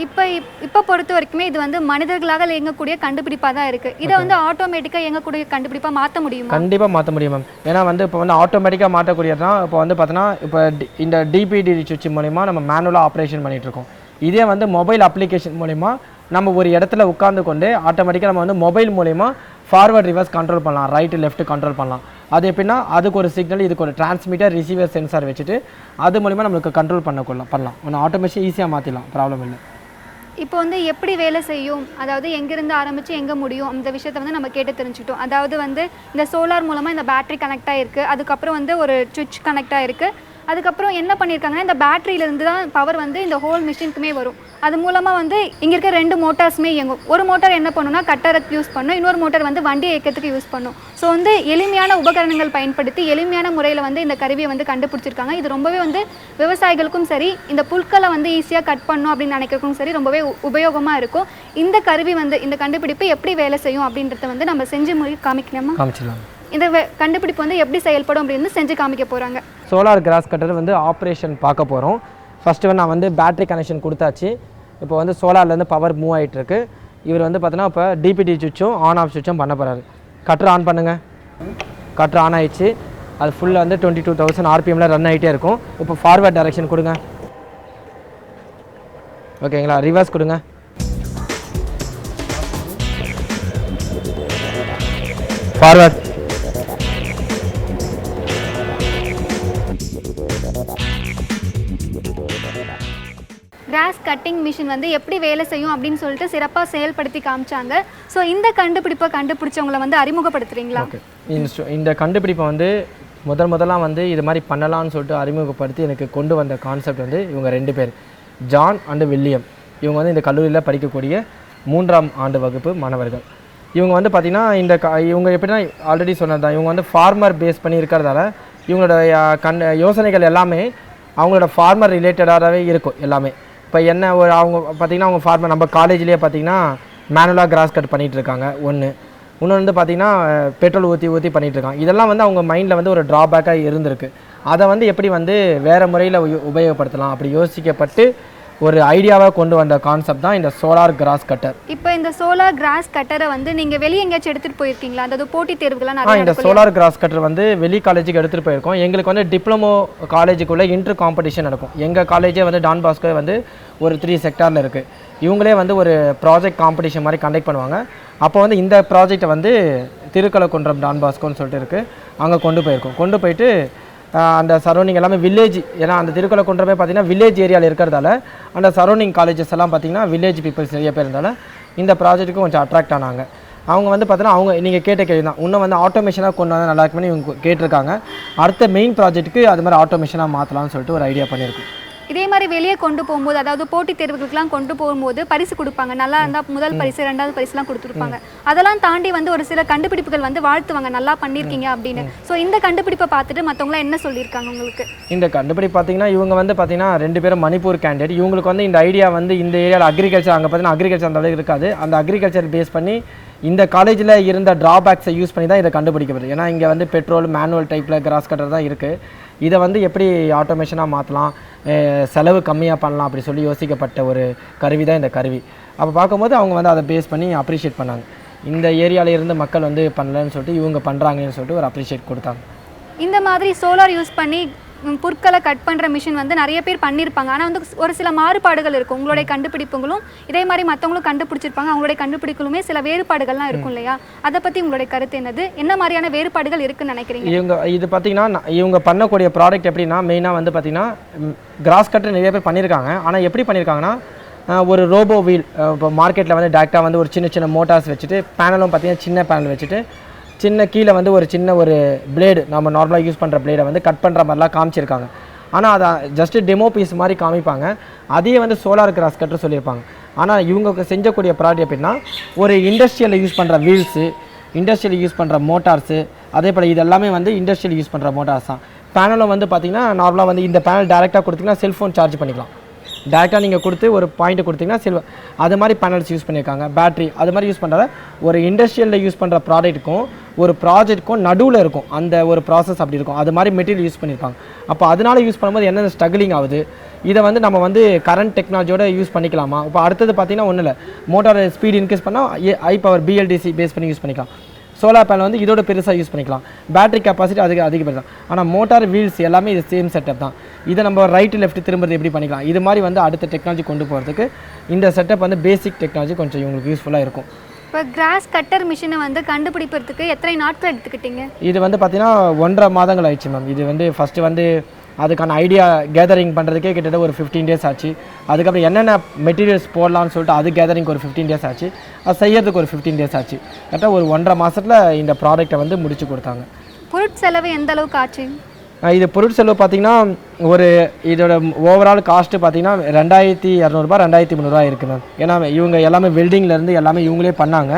இப்போ இப்போ பொறுத்த வரைக்குமே இது வந்து மனிதர்களாக இயங்கக்கூடிய கண்டுபிடிப்பாக தான் இருக்குது இதை வந்து ஆட்டோமேட்டிக்காக இயங்கக்கூடிய கண்டுபிடிப்பாக மாற்ற முடியுமா? கண்டிப்பாக மாற்ற முடியும் மேம். ஏன்னா வந்து இப்போ வந்து ஆட்டோமேட்டிக்காக மாற்றக்கூடியதுனா இப்போ வந்து பார்த்தோன்னா இப்போ இந்த டிபிடி சுவிட்ச் மூலிமா நம்ம மேனுவலாக ஆப்ரேஷன் பண்ணிட்டு இருக்கோம். இதே வந்து மொபைல் அப்ளிகேஷன் மூலிமா நம்ம ஒரு இடத்துல உட்கார்ந்து கொண்டு ஆட்டோமேட்டிக்காக நம்ம வந்து மொபைல் மூலிமா ஃபார்வர்ட் ரிவர்ஸ் கண்ட்ரோல் பண்ணலாம். ரைட்டு லெஃப்ட் கண்ட்ரோல் பண்ணலாம். அது எப்படின்னா அதுக்கு ஒரு சிக்னல் இதுக்கு ஒரு டிரான்ஸ்மிட்டர் ரிசீவர் சென்சார் வச்சுட்டு அது மூலிமா நம்மளுக்கு கண்ட்ரோல் பண்ண பண்ணலாம். ஒன்று ஆட்டோமேஷன் ஈஸியாக மாற்றிடலாம் ப்ராப்ளம் இல்லை. இப்போ வந்து எப்படி வேலை செய்யும்? அதாவது எங்கேருந்து ஆரம்பித்து எங்கே முடியும்? அந்த விஷயத்தை வந்து நம்ம கேட்டு தெரிஞ்சுக்கிட்டோம். அதாவது வந்து இந்த சோலார் மூலமாக இந்த பேட்டரி கனெக்ட் ஆகிருக்கு அதுக்கப்புறம் வந்து ஒரு சுவிட்ச் கனெக்ட் ஆகிருக்கு அதுக்கப்புறம் என்ன பண்ணியிருக்காங்கன்னா இந்த பேட்டரியிலேருந்து தான் பவர் வந்து இந்த ஹோல் மிஷினுக்குமே வரும். அது மூலமாக வந்து இங்கே இருக்க ரெண்டு மோட்டார்ஸுமே இயங்கும். ஒரு மோட்டார் என்ன பண்ணுன்னா கட்டரக்கு யூஸ் பண்ணும். இன்னொரு மோட்டார் வந்து வண்டி இயக்கத்துக்கு யூஸ் பண்ணும். ஸோ வந்து எளிமையான உபகரணங்கள் பயன்படுத்தி எளிமையான முறையில் வந்து இந்த கருவியை வந்து கண்டுபிடிச்சிருக்காங்க. இது ரொம்பவே வந்து விவசாயிகளுக்கும் சரி இந்த புல்களை வந்து ஈஸியாக கட் பண்ணும் அப்படின்னு நினைக்கிறதுக்கும் சரி ரொம்பவே உபயோகமாக இருக்கும். இந்த கருவி வந்து இந்த கண்டுபிடிப்பு எப்படி வேலை செய்யும் அப்படின்றத வந்து நம்ம செஞ்சு மொழி காமிக்கலாமா காமிச்சிடலாம். இந்த வே- கண்டுபிடிப்பு வந்து எப்படி செயல்படும் அப்படின்னு செஞ்சு காமிக்க போகிறாங்க சோலார் கிராஸ் கட்டர் வந்து ஆப்ரேஷன் பார்க்க போகிறோம் ஃபஸ்ட்டு நான் வந்து பேட்டரி கனெக்ஷன் கொடுத்தாச்சு. இப்போ வந்து சோலார்லேருந்து பவர் மூவ் ஆயிட்டு இருக்கு இவர் வந்து பார்த்தீங்கன்னா இப்போ டிபிடி சுவிட்சும் ஆன் ஆஃப் சுவிட்சும் பண்ண போகிறாரு கட்டர் ஆன் பண்ணுங்கள் கட்டர் ஆன் ஆயிடுச்சு. அது ஃபுல்லாக வந்து டுவெண்ட்டி டூ தௌசண்ட் ஆர்பிஎம்மில் ரன் ஆகிட்டே இருக்கும். இப்போ ஃபார்வர்ட் டைரெக்ஷன் கொடுங்க. ஓகேங்களா ரிவர்ஸ் கொடுங்க. ஃபார்வர்ட் கிராஸ் கட்டிங் மிஷின் வந்து எப்படி வேலை செய்யும் அப்படின்னு சொல்லிட்டு சிறப்பாக செயல்படுத்தி காமிச்சாங்க. ஸோ இந்த கண்டுபிடிப்பை கண்டுபிடிச்சவங்களை வந்து அறிமுகப்படுத்துறீங்களா? இந்த இந்த கண்டுபிடிப்பை வந்து முதல் முதலாம் வந்து இது மாதிரி பண்ணலாம்னு சொல்லிட்டு அறிமுகப்படுத்தி எனக்கு கொண்டு வந்த கான்செப்ட் வந்து இவங்க ரெண்டு பேர். ஜான் அண்டு வில்லியம் இவங்க வந்து இந்த கல்லூரியில் படிக்கக்கூடிய மூன்றாம் ஆண்டு வகுப்பு மாணவர்கள். இவங்க வந்து பார்த்திங்கன்னா இந்த க இவங்க எப்படின்னா ஆல்ரெடி சொன்னது தான் இவங்க வந்து ஃபார்மர் பேஸ் பண்ணி இருக்கிறதால இவங்களோட கண் யோசனைகள் எல்லாமே அவங்களோட ஃபார்மர் ரிலேட்டடாகவே இருக்கும் எல்லாமே. இப்போ என்ன ஒரு அவங்க பார்த்திங்கன்னா அவங்க ஃபார்மர் நம்ம காலேஜ்லேயே பார்த்திங்கன்னா மேனுவலாக கிராஸ் கட் பண்ணிகிட்டு இருக்காங்க ஒன்று இன்னொன்று வந்து பார்த்திங்கன்னா பெட்ரோல் ஊற்றி ஊற்றி பண்ணிகிட்டு இருக்காங்க இதெல்லாம் வந்து அவங்க மைண்டில் வந்து ஒரு ட்ராபேக்காக இருந்திருக்கு. அதை வந்து எப்படி வந்து வேறு முறையில் உபயோகப்படுத்தலாம்? அப்படி யோசிக்கப்பட்டு ஒரு ஐடியாவாக கொண்டு வந்த கான்செப்ட் தான் இந்த சோலார் கிராஸ் கட்டர் இப்போ இந்த சோலார் கிராஸ் கட்டரை வந்து நீங்கள் வெளியே எங்கேயாச்சும் எடுத்துகிட்டு போயிருக்கீங்களா? அதாவது போட்டித் தேர்வுகள்லாம் ஆ இந்த சோலார் கிராஸ் கட்டர் வந்து வெளி காலேஜுக்கு எடுத்துகிட்டு போயிருக்கோம். எங்களுக்கு வந்து டிப்ளமோ காலேஜுக்குள்ளே இன்டர் காம்படிஷன் நடக்கும். எங்கள் காலேஜே வந்து டான் பாஸ்கோ வந்து ஒரு த்ரீ செக்டாரில் இருக்குது இவங்களே வந்து ஒரு ப்ராஜெக்ட் காம்படிஷன் மாதிரி கண்டக்ட் பண்ணுவாங்க. அப்போ வந்து இந்த ப்ராஜெக்டை வந்து திருக்கலக்குன்றம் டான் பாஸ்கோன்னு சொல்லிட்டு இருக்குது அங்கே கொண்டு போயிருக்கோம். கொண்டு போயிட்டு அந்த சரௌண்டிங் எல்லாமே வில்லேஜ் ஏன்னா அந்த திருக்கலக்குன்றமே பார்த்தீங்கன்னா வில்லேஜ் ஏரியாவில் இருக்கிறதால அந்த சரௌண்டிங் காலேஜஸ் எல்லாம் பார்த்தீங்கன்னா வில்லேஜ் பீப்புள்ஸ் நிறைய பேர் இருந்தால இந்த ப்ராஜெக்ட்டுக்கு கொஞ்சம் அட்ராக்ட் ஆனாங்க. அவங்க வந்து பார்த்தீங்கன்னா அவங்க நீங்கள் கேட்ட கேள்வி தான் இன்னும் வந்து ஆட்டோமேஷனாக கொண்டு வந்தால் நல்லா இருக்குமே இவங்க கேட்டிருக்காங்க. அடுத்த மெயின் ப்ராஜெக்ட்டுக்கு அது மாதிரி ஆட்டோமேஷனாக மாற்றலாம்னு சொல்லிட்டு ஒரு ஐடியா பண்ணியிருக்கோம். இதே மாதிரி வெளியே கொண்டு போகும்போது அதாவது போட்டித் தேர்வுகளுக்குலாம் கொண்டு போகும்போது பரிசு கொடுப்பாங்க. நல்லா இருந்தால் முதல் பரிசு ரெண்டாவது பரிசுலாம் கொடுத்துருப்பாங்க. அதெல்லாம் தாண்டி வந்து ஒரு சில கண்டுபிடிப்புகள் வந்து வாழ்த்துவாங்க. நல்லா பண்ணியிருக்கீங்க அப்படின்னு. ஸோ இந்த கண்டுபிடிப்பை பார்த்துட்டு மற்றவங்களாம் என்ன சொல்லியிருக்காங்க உங்களுக்கு? இந்த கண்டுபிடி பார்த்தீங்கன்னா இவங்க வந்து பார்த்தீங்கன்னா ரெண்டு பேரும் மணிப்பூர் கேண்டிடேட் இவங்களுக்கு வந்து இந்த ஐடியா வந்து இந்த ஏரியாவில் அக்ரிகல்ச்சர் அங்கே பார்த்தீங்கன்னா அக்ரிகல்ச்சர் அந்த அளவுக்கு இருக்காது. அந்த அக்ரிகல்ச்சர் பேஸ் பண்ணி இந்த காலேஜில் இருந்த ட்ராபேக்ஸை யூஸ் பண்ணி தான் இதை கண்டுபிடிக்கப்படுது. ஏன்னா இங்கே வந்து பெட்ரோல் மேனுவல் டைப்பில் கிராஸ் கட்டர் தான் இருக்குது இதை வந்து எப்படி ஆட்டோமேஷனாக மாற்றலாம் செலவு கம்மியாக பண்ணலாம் அப்படி சொல்லி யோசிக்கப்பட்ட ஒரு கருவி தான் இந்த கருவி. அப்போ பார்க்கும்போது அவங்க வந்து அதை பேஸ் பண்ணி அப்ரிஷியேட் பண்ணாங்க. இந்த ஏரியாவில் இருந்து மக்கள் வந்து பண்ணலன்னு சொல்லிட்டு இவங்க பண்ணுறாங்கன்னு சொல்லிட்டு ஒரு அப்ரிஷியேட் கொடுத்தாங்க. இந்த மாதிரி சோலார் யூஸ் பண்ணி புற்களை கட் பண்ணுற மிஷின் வந்து நிறைய பேர் பண்ணியிருப்பாங்க ஆனால் வந்து ஒரு சில மாறுபாடுகள் இருக்கும். உங்களுடைய கண்டுபிடிப்புகளும் இதே மாதிரி மற்றவங்களும் கண்டுபிடிச்சிருப்பாங்க. அவங்களுடைய கண்டுபிடிப்புகளுமே சில வேறுபாடுகள்லாம் இருக்கும் இல்லையா? அதை பற்றி உங்களுடைய கருத்து என்னது? என்ன மாதிரியான வேறுபாடுகள் இருக்குன்னு நினைக்கிறீங்க? இவங்க இது பார்த்தீங்கன்னா இவங்க பண்ணக்கூடிய ப்ராடக்ட் எப்படின்னா மெயினாக வந்து பார்த்தீங்கன்னா கிராஸ் கட்டர் நிறைய பேர் பண்ணியிருக்காங்க ஆனால் எப்படி பண்ணியிருக்காங்கன்னா ஒரு ரோபோ வீல் இப்போ மார்க்கெட்டில் வந்து டேரெக்டாக வந்து ஒரு சின்ன சின்ன மோட்டார்ஸ் வச்சுட்டு பேனலும் பார்த்தீங்கன்னா சின்ன பேனல் வச்சுட்டு சின்ன கீழே வந்து ஒரு சின்ன ஒரு பிளேடு நம்ம நார்மலாக யூஸ் பண்ணுற பிளேடை வந்து கட் பண்ணுற மாதிரிலாம் காமிச்சிருக்காங்க. ஆனால் அதை ஜஸ்ட்டு டெமோ பீஸ் மாதிரி காமிப்பாங்க. அதையே வந்து சோலார் கிராஸ் கட்டர் சொல்லியிருப்பாங்க. ஆனால் இவங்க செஞ்சக்கூடிய ப்ராடக்ட் எப்படின்னா ஒரு இண்டஸ்ட்ரியலில் யூஸ் பண்ணுற வீல்ஸு இண்டஸ்ட்ரியல் யூஸ் பண்ணுற மோட்டார்ஸு அதே போல் இது எல்லாமே வந்து இண்டஸ்ட்ரியல் யூஸ் பண்ணுற மோட்டார்ஸ் தான். பேனலும் வந்து பார்த்திங்கன்னா நார்மலாக வந்து இந்த பேனல் டேரெக்டாக கொடுத்தீங்கன்னா செல்ஃபோன் சார்ஜ் பண்ணிக்கலாம். டேரெக்டாக நீங்கள் கொடுத்து ஒரு பாயிண்ட் கொடுத்தீங்கன்னா சில்வர் அது மாதிரி பேனல்ஸ் யூஸ் பண்ணியிருக்காங்க. பேட்ரி அது மாதிரி யூஸ் பண்ணுறத ஒரு இண்டஸ்ட்ரியலில் யூஸ் பண்ணுற ப்ராடக்ட்டுக்கும் ஒரு ப்ராஜெக்ட்டுக்கும் நடுவில் இருக்கும். அந்த ஒரு ப்ராசஸ் அப்படி இருக்கும். அது மாதிரி மெட்டீரியல் யூஸ் பண்ணியிருக்காங்க. அப்போ அதனால யூஸ் பண்ணும்போது என்ன ஸ்ட்ரகிளிங் ஆகுது? இதை வந்து நம்ம வந்து கரண்ட் டெக்னாலஜியோட யூஸ் பண்ணிக்கலாமா? இப்போ அடுத்தது பார்த்தீங்கன்னா ஒன்றும் இல்லை மோட்டார் ஸ்பீட் இன்க்ரீஸ் பண்ணால் ஐ பவர் பிஎல்டிசி பேஸ் பண்ணி யூஸ் பண்ணிக்கலாம். சோலார் பேனல் வந்து இதோட பெருசாக யூஸ் பண்ணிக்கலாம். பேட்டரி கெப்பாசிட்டி அதுக்கு அதிக பெருசு ஆனால் மோட்டார் வீல்ஸ் எல்லாமே இது சேம் செட்டப் தான். இதை நம்ம ரைட்டு லெஃப்ட் திரும்புறது எப்படி பண்ணிக்கலாம்? இது மாதிரி வந்து அடுத்த டெக்னாலஜி கொண்டு போகிறதுக்கு இந்த செட்டப் வந்து பேசிக் டெக்னாலஜி கொஞ்சம் இவங்களுக்கு யூஸ்ஃபுல்லாக இருக்கும். இப்போ கிராஸ் கட்டர் மிஷினை வந்து கண்டுபிடிப்பதற்கு எத்தனை நாட்கள் எடுத்துக்கிட்டீங்க? இது வந்து பார்த்தீங்கன்னா ஒன்றரை மாதங்கள் ஆயிடுச்சு மேம் இது வந்து ஃபஸ்ட்டு வந்து அதுக்கான ஐடியா கேதரிங் பண்ணுறதுக்கே கிட்டத்தட்ட ஒரு ஃபிஃப்டீன் டேஸ் ஆச்சு. அதுக்கப்புறம் என்னென்ன மெட்டீரியல்ஸ் போடலாம்னு சொல்லிட்டு அது கேதரிங் ஒரு ஃபிஃப்டீன் டேஸ் ஆச்சு. அது செய்யறதுக்கு ஒரு ஃபிஃப்டீன் டேஸ் ஆச்சு. கரெக்டாக ஒரு ஒன்றரை மாதத்தில் இந்த ப்ராடக்ட்டை வந்து முடிச்சு கொடுத்தாங்க. பொருட்செலவு எந்த அளவுக்கு ஆச்சு? இது பொருட்செலவு பார்த்தீங்கன்னா ஒரு இதோட ஓவரால் காஸ்ட்டு பார்த்தீங்கன்னா ரெண்டாயிரத்தி இரநூறுபா ரெண்டாயிரத்தி முந்நூறுரூவா இருக்குது மேம் ஏன்னா இவங்க எல்லாமே வெல்டிங்லேருந்து எல்லாமே இவங்களே பண்ணாங்க.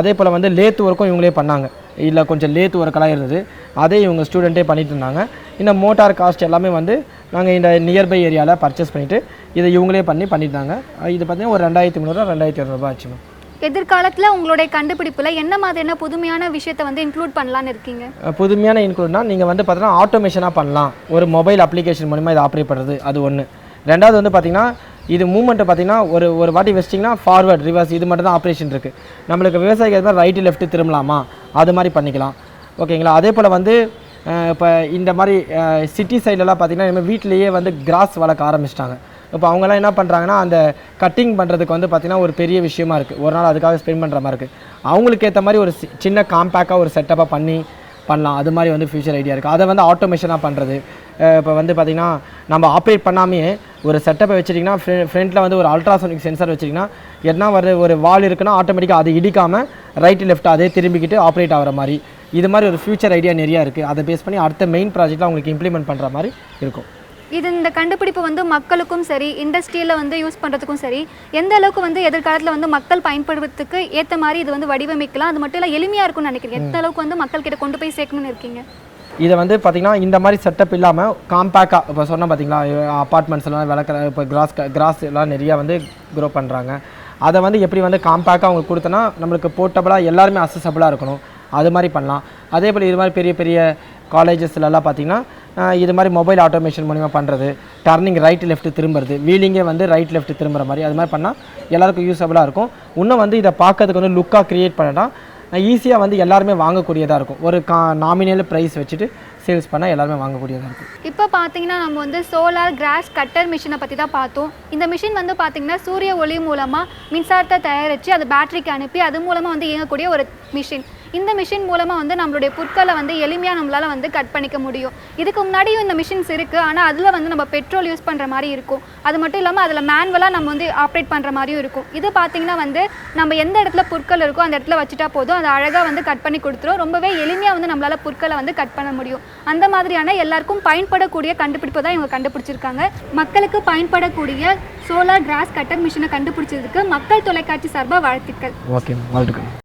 அதே போல் வந்து லேத் ஒர்க்கும் இவங்களே பண்ணாங்க. இல்லை கொஞ்சம் லேத் ஒர்க்கெல்லாம் இருந்தது. அதே இவங்க ஸ்டூடெண்ட்டே பண்ணிட்டு இருந்தாங்க. இந்த மோட்டார் காஸ்ட் எல்லாமே வந்து நாங்கள் இந்த நியர்பை ஏரியாவில் பர்ச்சேஸ் பண்ணிவிட்டு இதை இவங்களே பண்ணி பண்ணிட்டாங்க. இது பார்த்தீங்கன்னா ஒரு ரெண்டாயிரத்தி முந்நூறுரூவா ரெண்டாயிரத்தி இரநூறுபா ஆச்சு மேம் எதிர்காலத்தில் உங்களுடைய கண்டுபிடிப்புல என்ன மாதிரியான புதுமையான விஷயத்தை வந்து இன்க்ளூட் பண்ணலான்னு இருக்கீங்க? புதுமையான இன்க்ளூட்னா நீங்கள் வந்து பார்த்தீங்கன்னா ஆட்டோமேஷனாக பண்ணலாம். ஒரு மொபைல் அப்ளிகேஷன் மூலிமா இதை ஆப்ரேட் பண்ணுறது அது ஒன்று ரெண்டாவது வந்து பார்த்தீங்கன்னா இது மூமெண்ட்டை பார்த்தீங்கன்னா ஒரு ஒரு வாட்டி வச்சிட்டிங்கன்னா ஃபார்வர்ட் ரிவர்ஸ் இது மட்டும் தான் ஆப்ரேஷன் இருக்குது நம்மளுக்கு விவசாயிக்கு அது மாதிரி ரைட்டு லெஃப்ட்டு திரும்பலாமா? அது மாதிரி பண்ணிக்கலாம். ஓகேங்களா அதே போல் வந்து இப்போ இந்த மாதிரி சிட்டி சைட்லலாம் பார்த்தீங்கன்னா இனிமேல் வீட்டிலேயே வந்து கிராஸ் வளர்க்க ஆரம்பிச்சிட்டாங்க. இப்போ அவங்கெல்லாம் என்ன பண்ணுறாங்கன்னா அந்த கட்டிங் பண்ணுறதுக்கு வந்து பார்த்திங்கன்னா ஒரு பெரிய விஷயமா இருக்குது ஒரு நாள் அதுக்காக ஸ்பெண்ட் பண்ணுற மாதிரி இருக்குது அவங்களுக்கு ஏற்ற மாதிரி ஒரு சி- சின்ன காம்பேக்டாக ஒரு செட்டப்பாக பண்ணி பண்ணலாம். அது மாதிரி வந்து ஃபியூச்சர் ஐடியா இருக்குது அதை வந்து ஆட்டோமேஷனாக பண்ணுறது இப்போ வந்து பார்த்திங்கன்னா நம்ம ஆப்ரேட் பண்ணாமே ஒரு செட்டப்பை வச்சிட்டிங்கன்னா ஃப்ரண்ட்டில் வந்து ஒரு அல்ட்ராசோனிக் சென்சார் வச்சிட்டிங்கன்னா என்ன வருது ஒரு வால் இருக்குன்னா ஆட்டோமேட்டிக்காக அது இடிக்காமல் ரைட்டு லெஃப்ட் அதே திரும்பிக்கிட்டு ஆப்ரேட் ஆகிற மாதிரி. இது மாதிரி ஒரு ஃபியூச்சர் ஐடியா நிறையா இருக்குது அதை பேஸ் பண்ணி அடுத்த மெயின் ப்ராஜெக்ட்டில் அவங்களுக்கு இம்ப்ளிமெண்ட் பண்ணுற மாதிரி இருக்கும். இது இந்த கண்டுபிடிப்பு வந்து மக்களுக்கும் சரி இண்டஸ்ட்ரியில் வந்து யூஸ் பண்ணுறதுக்கும் சரி எந்த அளவுக்கு வந்து எதிர்காலத்தில் வந்து மக்கள் பயன்படுறதுக்கு ஏற்ற மாதிரி இது வந்து வடிவமைக்கலாம். அது மட்டும் இல்லை எளிமையாக இருக்கும்னு நினைக்கிறீங்க எந்த அளவுக்கு வந்து மக்கள் கிட்ட கொண்டு போய் சேர்க்கணும்னு இருக்கீங்க? இதை வந்து பார்த்திங்கன்னா இந்த மாதிரி செட்டப் இல்லாமல் காம்பேக்டாக இப்போ சொன்ன பார்த்தீங்களா அப்பார்ட்மெண்ட்ஸ்லாம் விளக்குற இப்போ கிராஸ் கிராஸ் எல்லாம் நிறையா வந்து க்ரோ பண்ணுறாங்க அதை வந்து எப்படி வந்து காம்பேக்டாக அவங்களுக்கு கொடுத்தனா நம்மளுக்கு போர்ட்டபுளாக எல்லாருமே அசசபிளாக இருக்கணும். அது மாதிரி பண்ணலாம். அதே போல் இது மாதிரி பெரிய பெரிய காலேஜஸ்லலாம் பார்த்தீங்கன்னா இது மாதிரி மொபைல் ஆட்டோமேஷன் மூலிமா பண்ணுறது டர்னிங் ரைட் லெஃப்ட் திரும்புறது வீலிங்கே வந்து ரைட் லெஃப்ட் திரும்புற மாதிரி அது மாதிரி பண்ணால் எல்லாருக்கும் யூஸபுளாக இருக்கும். இன்னும் வந்து இதை பார்க்கறதுக்கு வந்து லுக்காக க்ரியேட் பண்ணனா ஈஸியாக வந்து எல்லாருமே வாங்கக்கூடியதாக இருக்கும். ஒரு கா நாமினல் ப்ரைஸ் வச்சுட்டு சேல்ஸ் பண்ணால் எல்லாருமே வாங்கக்கூடியதாக இருக்கும். இப்போ பார்த்தீங்கன்னா நம்ம வந்து சோலார் கிராஸ் கட்டர் மிஷினை பற்றி தான் பார்த்தோம். இந்த மிஷின் வந்து பார்த்தீங்கன்னா சூரிய ஒளி மூலமாக மின்சாரத்தை தயாரித்து அது பேட்டரிக்கு அனுப்பி அது மூலமாக வந்து இயங்கக்கூடிய ஒரு மிஷின் இந்த மிஷின் மூலமாக வந்து நம்மளுடைய புற்களை வந்து எளிமையாக நம்மளால் வந்து கட் பண்ணிக்க முடியும். இதுக்கு முன்னாடியும் இந்த மிஷின்ஸ் இருக்குது ஆனால் அதில் வந்து நம்ம பெட்ரோல் யூஸ் பண்ணுற மாதிரி இருக்கும். அது மட்டும் இல்லாமல் அதில் மேனுவலாக நம்ம வந்து ஆப்ரேட் பண்ணுற மாதிரியும் இருக்கும். இது பார்த்தீங்கன்னா வந்து நம்ம எந்த இடத்துல புற்கள் இருக்கோ அந்த இடத்துல வச்சுட்டா போதும். அது அழகாக வந்து கட் பண்ணி கொடுத்துரும். ரொம்பவே எளிமையாக வந்து நம்மளால் புற்களை வந்து கட் பண்ண முடியும். அந்த மாதிரியான எல்லாருக்கும் பயன்படக்கூடிய கண்டுபிடிப்பு தான் இவங்க கண்டுபிடிச்சிருக்காங்க. மக்களுக்கு பயன்படக்கூடிய சோலார் கிராஸ் கட்டர் மிஷினை கண்டுபிடிச்சதுக்கு மக்கள் தொலைக்காட்சி சார்பாக வாழ்த்துக்கள். ஓகே வாழ்த்துக்கள்.